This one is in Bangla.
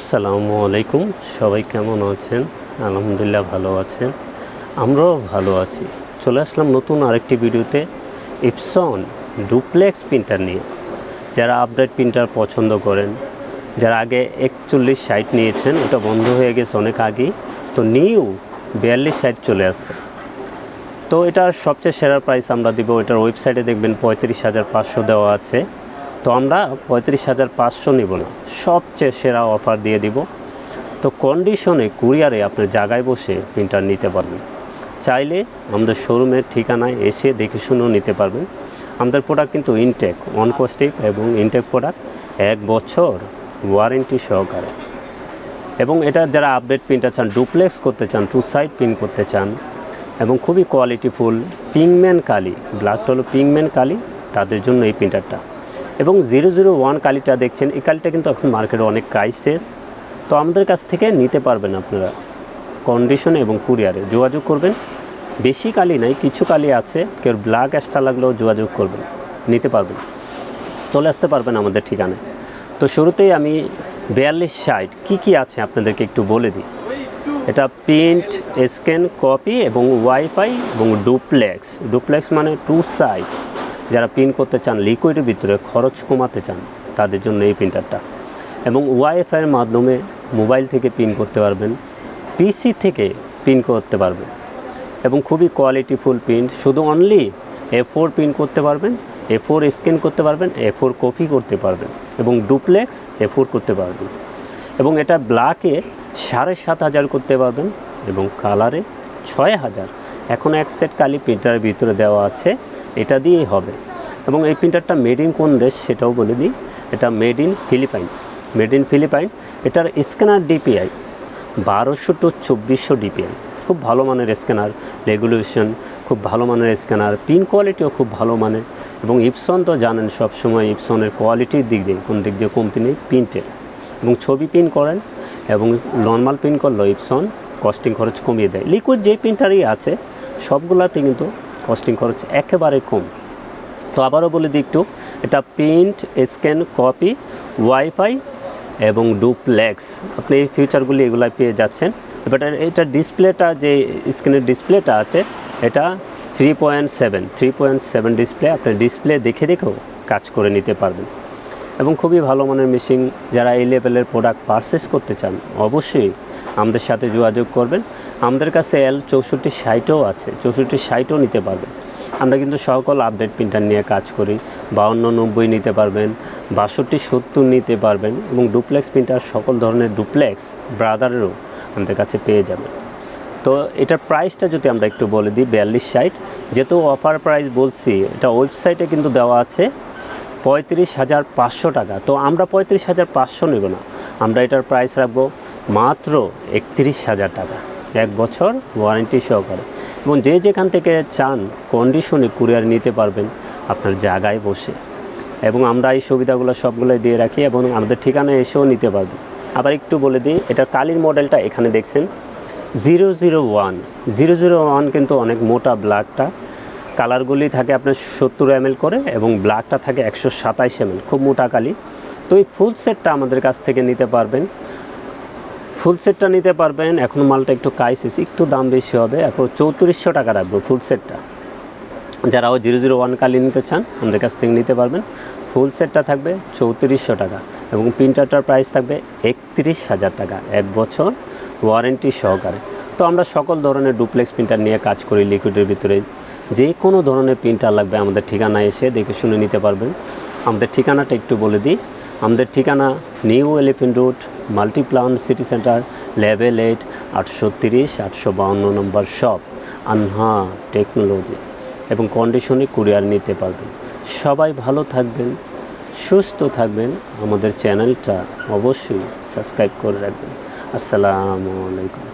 আসসালামু আলাইকুম। সবাই কেমন আছেন? আলহামদুলিল্লাহ ভালো আছেন। আমরাও ভালো আছি। চলে আসলাম নতুন আরেকটি ভিডিওতে। ইপসন ডুপ্লেক্স প্রিন্টার নিয়ে। যারা আপডেট প্রিন্টার পছন্দ করেন, যারা আগে একচল্লিশ সাইট নিয়েছেন, ওটা বন্ধ হয়ে গেছে অনেক আগেই, তো নিউ বিয়াল্লিশ সাইট চলে আসছে। তো এটার সবচেয়ে সেরা প্রাইস আমরা দিব, এটার ওয়েবসাইটে দেখবেন পঁয়ত্রিশ হাজার পাঁচশো দেওয়া আছে। তো আমরা পঁয়ত্রিশ হাজার পাঁচশো নিব না। সবচেয়ে সেরা অফার দিয়ে দিব। তো কন্ডিশনে কুরিয়ারে আপনার জায়গায় বসে প্রিন্টার নিতে পারবেন। চাইলে আমাদের শোরুমের ঠিকানায় এসে দেখে শুনেও নিতে পারবেন। আমাদের প্রোডাক্ট কিন্তু ইনটেক অন কস্টিভ এবং ইনটেক প্রোডাক্ট এক বছর ওয়ারেন্টি সহকারে। এবং এটা যারা আপডেট প্রিন্টার চান ডুপ্লেক্স করতে চান টু সাইড প্রিন্ট করতে চান এবং খুবই কোয়ালিটিফুল পিংম্যান কালি ব্ল্যাকটা হলো পিংম্যান কালি, তাদের জন্য এই প্রিন্টারটা এবং জিরো জিরো ওয়ান কালিটা দেখছেন, এই কালিটা কিন্তু এখন মার্কেটে অনেক ক্রাইসিস তো আমাদের কাছ থেকে নিতে পারবেন আপনারা কন্ডিশনে এবং কুরিয়ারে যোগাযোগ করবেন। বেশি কালি নাই, কিছু কালি আছে, কেউ ব্ল্যাক এক্সট্রা লাগলেও যোগাযোগ করবেন, নিতে পারবেন। চলে আসতে পারবেন আমাদের ঠিকানায়। তো শুরুতেই আমি বিয়াল্লিশ সাইট কী কী আছে আপনাদেরকে একটু বলে দিই। এটা প্রিন্ট স্ক্যান কপি এবং ওয়াইফাই এবং ডুপ্লেক্স ডুপ্লেক্স মানে টু সাইড যারা প্রিন্ট করতে চান লিকুইডের ভিতরে খরচ কমাতে চান, তাদের জন্য এই প্রিন্টারটা এবং ওয়াইফাইয়ের মাধ্যমে মোবাইল থেকে প্রিন্ট করতে পারবেন পিসি থেকে প্রিন্ট করতে পারবেন। এবং খুবই কোয়ালিটিফুল প্রিন্ট শুধু অনলি এ ফোর প্রিন্ট করতে পারবেন এ ফোর স্ক্যান করতে পারবেন এ ফোর কপি করতে পারবেন এবং ডুপ্লেক্স এ ফোর করতে পারবেন। এবং এটা ব্ল্যাকে সাড়ে সাত হাজার করতে পারবেন এবং কালারে ছয় হাজার। এখন এক সেট কালি প্রিন্টারের ভিতরে দেওয়া আছে এটা দিয়েই হবে। এবং এই প্রিন্টারটা মেড ইন কোন দেশ সেটাও বলে দিই। এটা made in Philippine made in Philippine এটার স্ক্যানার ডিপিআই বারোশো টু চব্বিশশো ডিপিআই খুব ভালো মানের স্ক্যানার রেগুলেশন খুব ভালো মানের স্ক্যানার প্রিন্ট কোয়ালিটিও খুব ভালো মানের। এবং ইপসন তো জানেন সবসময় ইপসনের কোয়ালিটির দিক দিয়ে, কোন দিক দিয়ে কমতি নেই প্রিন্টের এবং ছবি প্রিন্ট করেন এবং নর্মাল প্রিন্ট করলেও ইপসন কস্টিং খরচ কমিয়ে দেয়। লিকুইড যে প্রিন্টারই আছে, সবগুলাতে কিন্তু কস্টিং খরচ একেবারে কম। তো আবারও বলে দিই একটু, এটা প্রিন্ট স্ক্যান কপি ওয়াইফাই এবং ডুপ্লেক্স আপনি এই ফিউচারগুলি এগুলাই পেয়ে যাচ্ছেন। এবার এটা ডিসপ্লেটা যে স্ক্রিনের ডিসপ্লেটা আছে, এটা three point seven three point seven display আপনি ডিসপ্লে দেখে দেখেও কাজ করে নিতে পারবেন। এবং খুবই ভালো মানের মেশিন যারা এই লেভেলের প্রোডাক্ট পারচেস করতে চান, অবশ্যই আমাদের সাথে যোগাযোগ করবেন। আমাদের কাছে এল চৌষট্টি সাইটও আছে, চৌষট্টি সাইটও নিতে পারবেন। আমরা কিন্তু সকল আপডেট প্রিন্টার নিয়ে কাজ করি, বাউন্ন, নব্বই নিতে পারবেন, বাষট্টি, সত্তর নিতে পারবেন এবং ডুপ্লেক্স প্রিন্টার সকল ধরনের ডুপ্লেক্স ব্রাদারেরও আমাদের কাছে পেয়ে যাবেন। তো এটার প্রাইসটা যদি আমরা একটু বলে দিই, বিয়াল্লিশ সাইট যেহেতু অফার প্রাইস বলছি, এটা ওয়েবসাইটে কিন্তু দেওয়া আছে পঁয়ত্রিশ হাজার পাঁচশো টাকা। তো আমরা পঁয়ত্রিশ হাজার পাঁচশো নেব না, আমরা এটার প্রাইস রাখব মাত্র একত্রিশ হাজার টাকা। এক বছর ওয়ারেন্টি সহকারে। এবং যে যেখান থেকে চান কন্ডিশনে কুরিয়ার নিতে পারবেন আপনার জায়গায় বসে। এবং আমরা এই সুবিধাগুলো সবগুলোই দিয়ে রাখি এবং আমাদের ঠিকানায় এসেও নিতে পারবেন। আবার একটু বলে দিই, এটা কালির মডেলটা এখানে দেখছেন। Zero zero one zero zero one কিন্তু অনেক মোটা ব্ল্যাকটা কালারগুলি থাকে আপনার সত্তর এম করে এবং ব্ল্যাকটা থাকে একশো সাতাইশ এম খুব মোটা কালি। তো এই ফুল সেটটা আমাদের কাছ থেকে নিতে পারবেন। ফুল সেটটা নিতে পারবেন। এখন মালটা একটু কাইসিস একটু দাম বেশি হবে। এখন চৌত্রিশশো টাকা রাখব ফুল সেটটা যারা ওই জিরো জিরো ওয়ান কালি নিতে চান, আমাদের কাছ থেকে নিতে পারবেন। ফুল সেটটা থাকবে চৌত্রিশশো টাকা এবং প্রিন্টারটার প্রাইস থাকবে একত্রিশ হাজার টাকা এক বছর ওয়ারেন্টি সহকারে। তো আমরা সকল ধরনের ডুপ্লেক্স প্রিন্টার নিয়ে কাজ করি লিকুইডের ভিতরে। যে কোনো ধরনের প্রিন্টার লাগবে আমাদের ঠিকানায় এসে দেখে শুনে নিতে পারবেন। আমাদের ঠিকানাটা একটু বলে দিই। আমাদের ঠিকানা new Elephant Road Multiplan city centre level eight আটশো তিরিশ, আটশো বাউন্ন নম্বর শপ আনহা টেকনোলজি এবং কন্ডিশনে কুরিয়ার নিতে পারবেন। সবাই ভালো থাকবেন, সুস্থ থাকবেন। আমাদের চ্যানেলটা অবশ্যই সাবস্ক্রাইব করে রাখবেন। আসসালামু আলাইকুম।